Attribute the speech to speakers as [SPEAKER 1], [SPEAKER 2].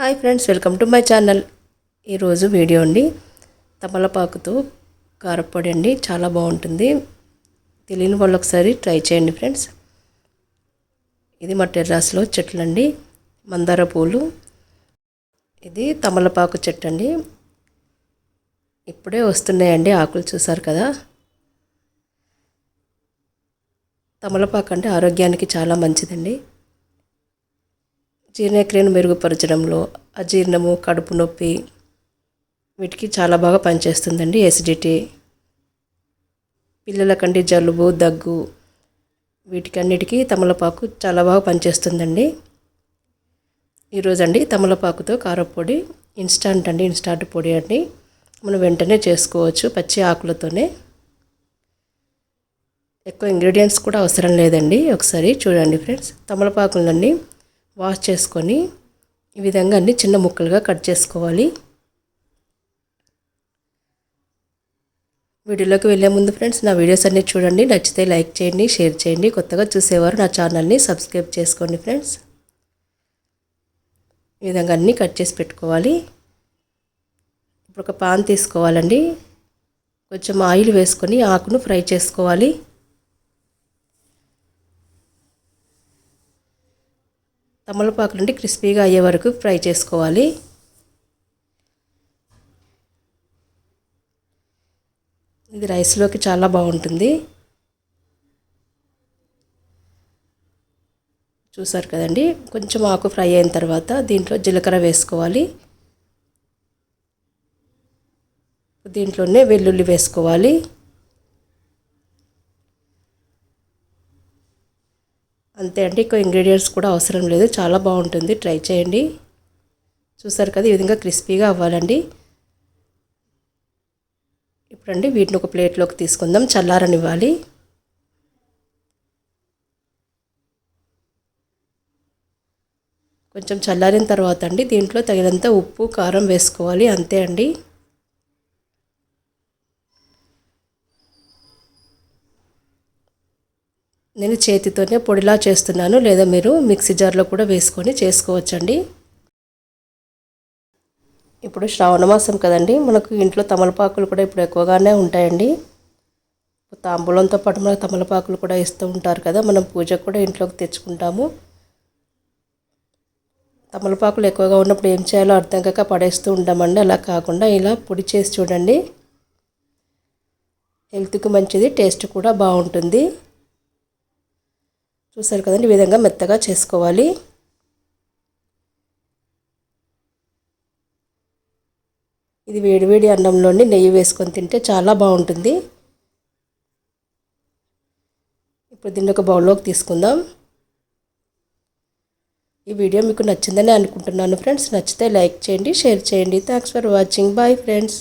[SPEAKER 1] Hi friends welcome to my channel. ఈరోజు video అండి. తమలపాకుతో కారపొడి అండి. చాలా బాగుంటుంది. తెలియని వాళ్ళు ఒకసారి ట్రై చేయండి ఫ్రెండ్స్. ఇది మా టెర్రాస్లో చెట్లు అండి మందార పూలు. ఇది తమలపాకు చెట్టు అండి. ఇప్పుడే వస్తున్నాయండి ఆకులు చూసారు కదా. తమలపాకు అంటే ఆరోగ్యానికి చాలా మంచిదండి. జీర్ణక్రియను మెరుగుపరచడంలో అజీర్ణము కడుపు నొప్పి వీటికి చాలా బాగా పనిచేస్తుందండి ఎసిడిటీ పిల్లలకండి జలుబు దగ్గు వీటికన్నిటికీ తమలపాకు చాలా బాగా పనిచేస్తుందండి. ఈరోజండి తమలపాకుతో కారపొడి ఇన్స్టాంట్ అండి ఇన్స్టాంట్ పొడి అండి. మనం వెంటనే చేసుకోవచ్చు పచ్చి ఆకులతోనే. ఎక్కువ ఇంగ్రీడియంట్స్ కూడా అవసరం లేదండి. ఒకసారి చూడండి ఫ్రెండ్స్ తమలపాకులండి వాష్ చేసుకొని ఈ విధంగా అన్ని చిన్న ముక్కలుగా కట్ చేసుకోవాలి. వీడియోలోకి వెళ్ళే ముందు ఫ్రెండ్స్ నా వీడియోస్ అన్నీ చూడండి. నచ్చితే లైక్ చేయండి షేర్ చేయండి. కొత్తగా చూసేవారు నా ఛానల్ని సబ్స్క్రైబ్ చేసుకోండి ఫ్రెండ్స్. ఈ విధంగా అన్నీ కట్ చేసి పెట్టుకోవాలి. ఇప్పుడు ఒక పాన్ తీసుకోవాలండి. కొంచెం ఆయిల్ వేసుకొని ఆకును ఫ్రై చేసుకోవాలి. తమలపాకు నుండి క్రిస్పీగా అయ్యే వరకు ఫ్రై చేసుకోవాలి. ఇది రైస్లోకి చాలా బాగుంటుంది. చూసారు కదండి? కొంచెం ఆకు ఫ్రై అయిన తర్వాత దీంట్లో జీలకర్ర వేసుకోవాలి. దీంట్లోనే వెల్లుల్లి వేసుకోవాలి. అంతే అండి. ఎక్కువ ఇంగ్రీడియంట్స్ కూడా అవసరం లేదు. చాలా బాగుంటుంది. ట్రై చేయండి. చూసారు కదా ఈ విధంగా క్రిస్పీగా అవ్వాలండి. ఇప్పుడండి వీటిని ఒక ప్లేట్లోకి తీసుకుందాం. చల్లారనివ్వాలి. కొంచెం చల్లారిన తర్వాత అండి దీంట్లో తగినంత ఉప్పు కారం వేసుకోవాలి. అంతే అండి. నేను చేతితోనే పొడిలా చేస్తున్నాను లేదా మీరు మిక్సీ జార్లో కూడా వేసుకొని చేసుకోవచ్చండి. ఇప్పుడు శ్రావణ మాసం కదండి మనకు ఇంట్లో తమలపాకులు కూడా ఇప్పుడు ఎక్కువగానే ఉంటాయండి. తాంబూలంతో పాటు మనకు తమలపాకులు కూడా ఇస్తూ ఉంటారు కదా మనం పూజకు కూడా ఇంట్లోకి తెచ్చుకుంటాము. తమలపాకులు ఎక్కువగా ఉన్నప్పుడు ఏం చేయాలో అర్థం కాక పడేస్తూ ఉంటామండి అలా కాకుండా ఇలా పొడి చేసి చూడండి. హెల్త్కి మంచిది టేస్ట్ కూడా బాగుంటుంది. చూసారు కదండి ఈ విధంగా మెత్తగా చేసుకోవాలి. ఇది వేడివేడి అన్నంలోని నెయ్యి వేసుకొని తింటే చాలా బాగుంటుంది. ఇప్పుడు దీన్ని ఒక బౌల్లోకి తీసుకుందాం. ఈ వీడియో మీకు నచ్చిందని అనుకుంటున్నాను ఫ్రెండ్స్. నచ్చితే లైక్ చేయండి షేర్ చేయండి. Thanks for watching bye friends